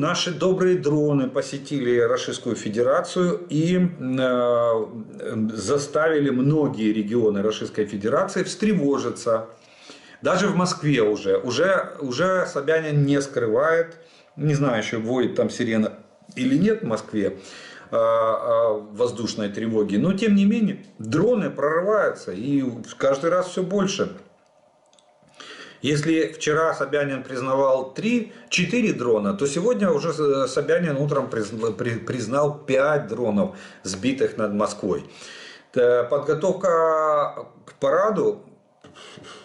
наши добрые дроны посетили Российскую Федерацию и э, заставили многие регионы Российской Федерации встревожиться. Даже в Москве уже, уже, уже Собянин не скрывает, не знаю, еще воет там сирена или нет в Москве, э, э, воздушной тревоги, но тем не менее дроны прорываются и каждый раз все больше. Если вчера Собянин признавал 3-4 дрона, то сегодня уже Собянин утром призна- при- признал 5 дронов, сбитых над Москвой. Т- Подготовка к параду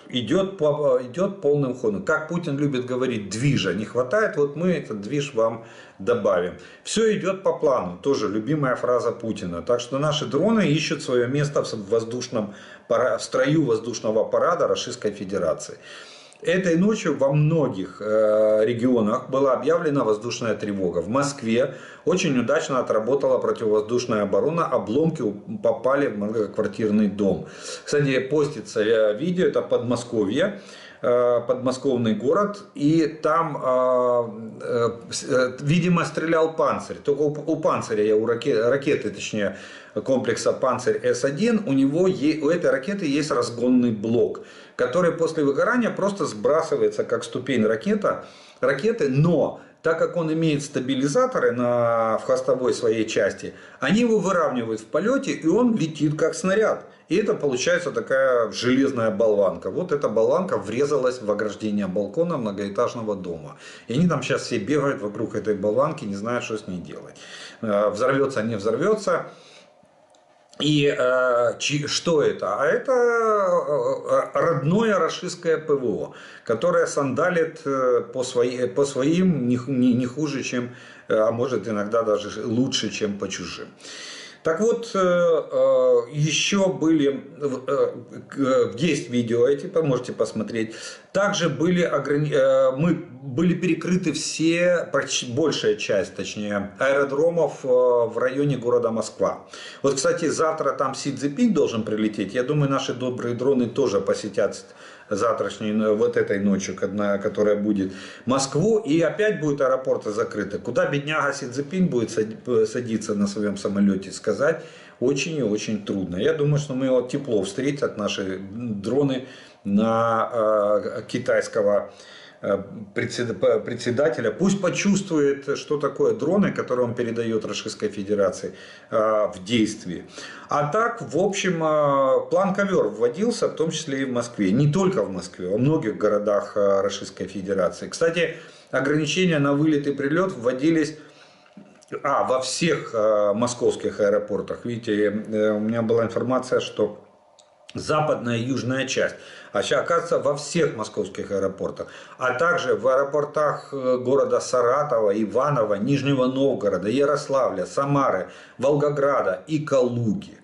идет, идет полным ходом. Как Путин любит говорить, движа не хватает, вот мы этот движ вам добавим. Все идет по плану, тоже любимая фраза Путина. Так что наши дроны ищут свое место в воздушном, в строю воздушного парада Российской Федерации. Этой ночью во многих э, регионах была объявлена воздушная тревога. В Москве очень удачно отработала противовоздушная оборона. Обломки попали в многоквартирный дом. Кстати, постится э, видео, это Подмосковье э, подмосковный город, и там, видимо, стрелял панцирь. Только у, панциря, я у раке- ракеты, точнее, комплекса «Панцирь С-1», у него у этой ракеты есть разгонный блок, который после выгорания просто сбрасывается как ступень ракета, ракеты, но так как он имеет стабилизаторы на, в хвостовой своей части, они его выравнивают в полете, и он летит как снаряд. И это получается такая железная болванка. Вот эта болванка врезалась в ограждение балкона многоэтажного дома. И они там сейчас все бегают вокруг этой болванки, не знают, что с ней делать. Э, Взорвется, не взорвется. И э, чи- что это? А это э, родное российское ПВО, которое сандалит э, по, свои, по своим не, не, не хуже, чем, э, а может иногда даже лучше, чем по чужим. Так вот, еще были, есть видео эти, можете посмотреть. Также были, мы, были перекрыты все, большая часть, точнее, аэродромов э, в районе города Москва. Вот, кстати, завтра там Си Цзепинь должен прилететь. Я думаю, наши добрые дроны тоже посетят завтрашней, э, вот этой ночью, которая будет Москву, и опять будут аэропорты закрыты. Куда бедняга Си Цзепинь будет сад- садиться на своем самолете, сказать очень и очень трудно. Я думаю, что мы его тепло встретят, наши дроны на э, китайского э, председателя. Пусть почувствует, что такое дроны, которые он передает Российской Федерации э, в действии. А так, в общем, э, план ковер вводился, в том числе и в Москве. Не только в Москве, во многих городах э, Российской Федерации. Кстати, ограничения на вылет и прилет вводились а, во всех э, московских аэропортах. Видите, э, у меня была информация, что западная и южная часть. А сейчас, оказывается, во всех московских аэропортах. А также в аэропортах э, города Саратова, Иванова, Нижнего Новгорода, Ярославля, Самары, Волгограда и Калуги.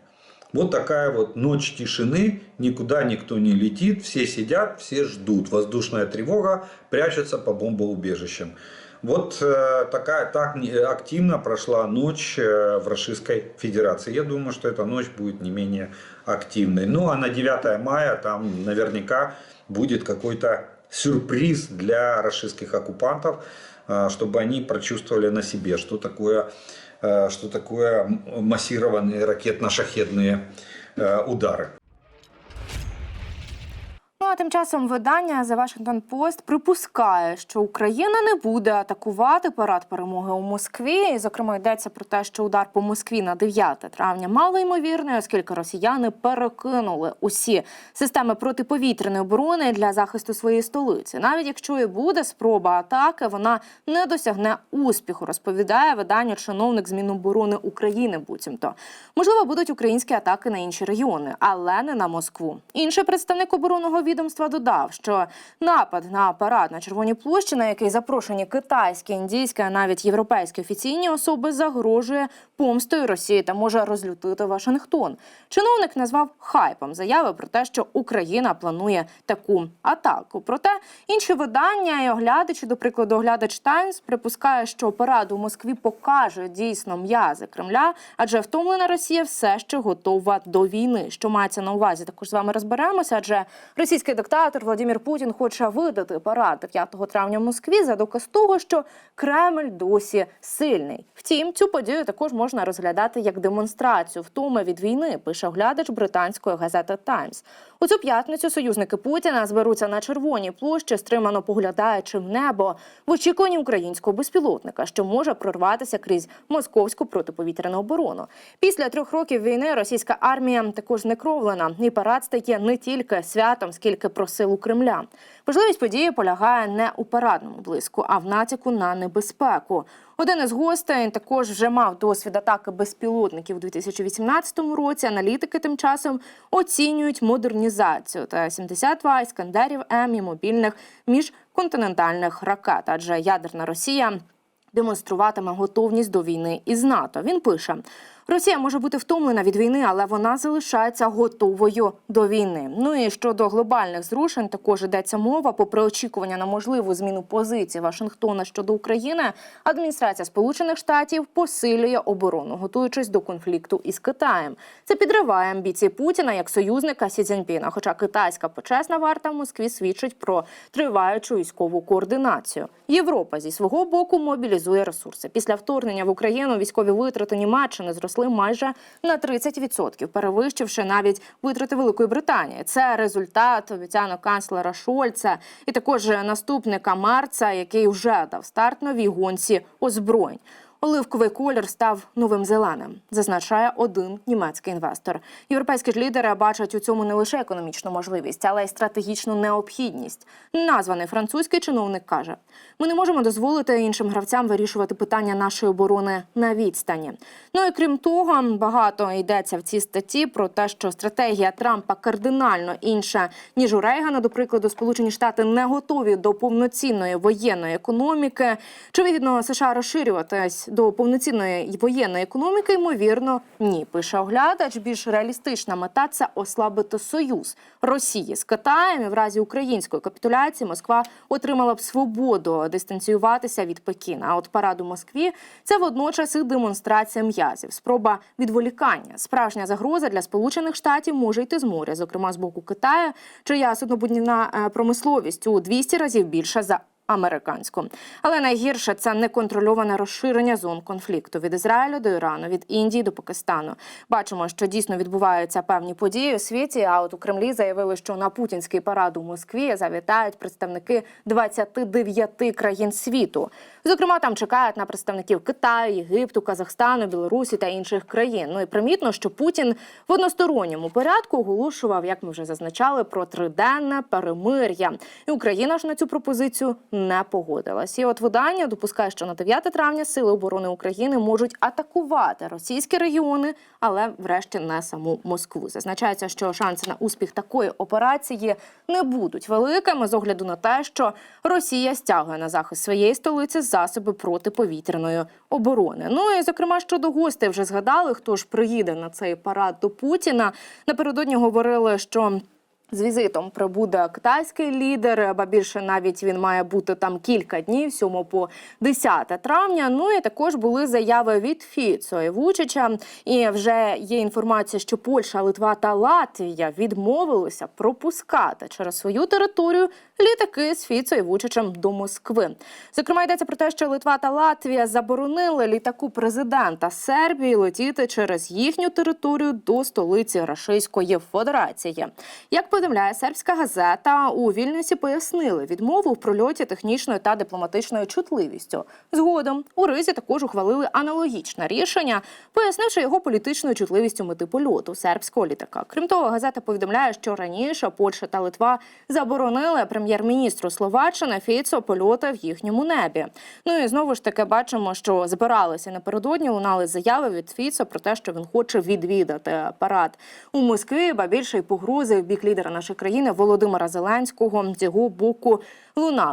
Вот такая вот ночь тишины, никуда никто не летит, все сидят, все ждут. Воздушная тревога, прячется по бомбоубежищам. Вот э, такая так активно прошла ночь э, в Российской Федерации. Я думаю, что эта ночь будет не менее активной. Ну а на 9 мая там наверняка будет какой-то сюрприз для российских оккупантов, э, чтобы они прочувствовали на себе, что такое, что такое массированные ракетно-шахедные удары. А тим часом видання The Washington Post припускає, що Україна не буде атакувати парад перемоги у Москві. І, зокрема, йдеться про те, що удар по Москві на 9 травня мало ймовірний, оскільки росіяни перекинули усі системи протиповітряної оборони для захисту своєї столиці. Навіть якщо і буде спроба атаки, вона не досягне успіху, розповідає видання чиновник з Міноборони України. Буцімто можливо будуть українські атаки на інші регіони, але не на Москву. Інший представник оборонного відомства додав, що напад на парад на Червоній площі, на який запрошені китайські, індійські, а навіть європейські офіційні особи, загрожує помстою Росії та може розлютити Вашингтон. Чиновник назвав хайпом заяви про те, що Україна планує таку атаку. Проте інші видання і оглядачі, до прикладу, оглядач Таймс припускає, що парад у Москві покаже дійсно м'язи Кремля, адже втомлена Росія все ще готова до війни. Що мається на увазі, також з вами розберемося, адже російське російський диктатор Владимир Путін хоче видати парад 9 травня в Москві за доказ того, що Кремль досі сильний. Втім, цю подію також можна розглядати як демонстрацію втоми від війни. Пише оглядач британської газети Таймс. У цю п'ятницю союзники Путіна зберуться на червоній площі, стримано поглядаючи в небо в очікуванні українського безпілотника, що може прорватися крізь московську протиповітряну оборону. Після трьох років війни російська армія також знекровлена, і парад стає не тільки святом, скільки про силу Кремля. Важливість події полягає не у парадному блиску, а в натяку на небезпеку. Один із гостей також вже мав досвід атаки безпілотників у 2018 році. Аналітики тим часом оцінюють модернізацію та 72 іскандерів М і мобільних міжконтинентальних ракет. Адже ядерна Росія демонструватиме готовність до війни із НАТО. Він пише: Росія може бути втомлена від війни, але вона залишається готовою до війни. Ну і щодо глобальних зрушень, також йдеться мова. Попри очікування на можливу зміну позиції Вашингтона щодо України, адміністрація Сполучених Штатів посилює оборону, готуючись до конфлікту із Китаєм. Це підриває амбіції Путіна як союзника Сі Цзіньпіна. Хоча китайська почесна варта в Москві свідчить про триваючу військову координацію. Європа зі свого боку мобілізує ресурси. Після вторгнення в Україну військові витрати Німеччини зросли майже на 30%, перевищивши навіть витрати Великої Британії. Це результат обіцянок канцлера Шольца і також наступника Марца, який вже дав старт новій гонці озброєнь. Оливковий колір став новим зеленим, зазначає один німецький інвестор. Європейські ж лідери бачать у цьому не лише економічну можливість, але й стратегічну необхідність. Названий французький чиновник каже: ми не можемо дозволити іншим гравцям вирішувати питання нашої оборони на відстані. Ну і крім того, багато йдеться в цій статті про те, що стратегія Трампа кардинально інша ніж у Рейгана. До прикладу, Сполучені Штати не готові до повноцінної воєнної економіки. Чи вигідно США розширюватись до повноцінної воєнної економіки? Ймовірно, ні. Пише оглядач. Більш реалістична мета це ослабити союз Росії з Китаєм. І в разі української капітуляції Москва отримала б свободу дистанціюватися від Пекіна. А от парад у Москві це водночас і демонстрація м'язів, спроба відволікання. Справжня загроза для Сполучених Штатів може йти з моря, зокрема з боку Китаю, чия суднобудівна е, промисловість у 200 разів більша за американську. Але найгірше це неконтрольоване розширення зон конфлікту від Ізраїлю до Ірану, від Індії до Пакистану. Бачимо, що дійсно відбуваються певні події у світі. А от у Кремлі заявили, що на путінський парад у Москві завітають представники 29 країн світу. Зокрема, там чекають на представників Китаю, Єгипту, Казахстану, Білорусі та інших країн. Ну і примітно, що Путін в односторонньому порядку оголошував, як ми вже зазначали, про триденне перемир'я. І Україна ж на цю пропозицію не погодилась. І от видання допускає, що на 9 травня сили оборони України можуть атакувати російські регіони, але врешті не саму Москву. Зазначається, що шанси на успіх такої операції не будуть великими з огляду на те, що Росія стягує на захист своєї столиці засоби протиповітряної оборони. Ну і зокрема щодо гостей вже згадали, хто ж приїде на цей парад до Путіна. Напередодні говорили, що. З візитом прибуде китайський лідер, ба більше навіть він має бути там кілька днів, 7 по 10 травня. Ну і також були заяви від Фіцо і Вучича. І вже є інформація, що Польща, Литва та Латвія відмовилися пропускати через свою територію літаки з Фіцо і Вучичем до Москви. Зокрема, йдеться про те, що Литва та Латвія заборонили літаку президента Сербії летіти через їхню територію до столиці Рашистської Федерації. Як повідомляє сербська газета, у Вільнюсі пояснили відмову в прольоті технічною та дипломатичною чутливістю. Згодом у Ризі також ухвалили аналогічне рішення, пояснивши його політичною чутливістю мети польоту сербського літака. Крім того, газета повідомляє, що раніше Польща та Литва заборонили прем'єр-міністру Словаччини Фіцо польоти в їхньому небі. Ну і знову ж таки бачимо, що збиралися напередодні. Лунали заяви від Фіцо про те, що він хоче відвідати парад у Москві, ба більше й погрози в бік лідера нашої країни Володимира Зеленського з його боку лунали.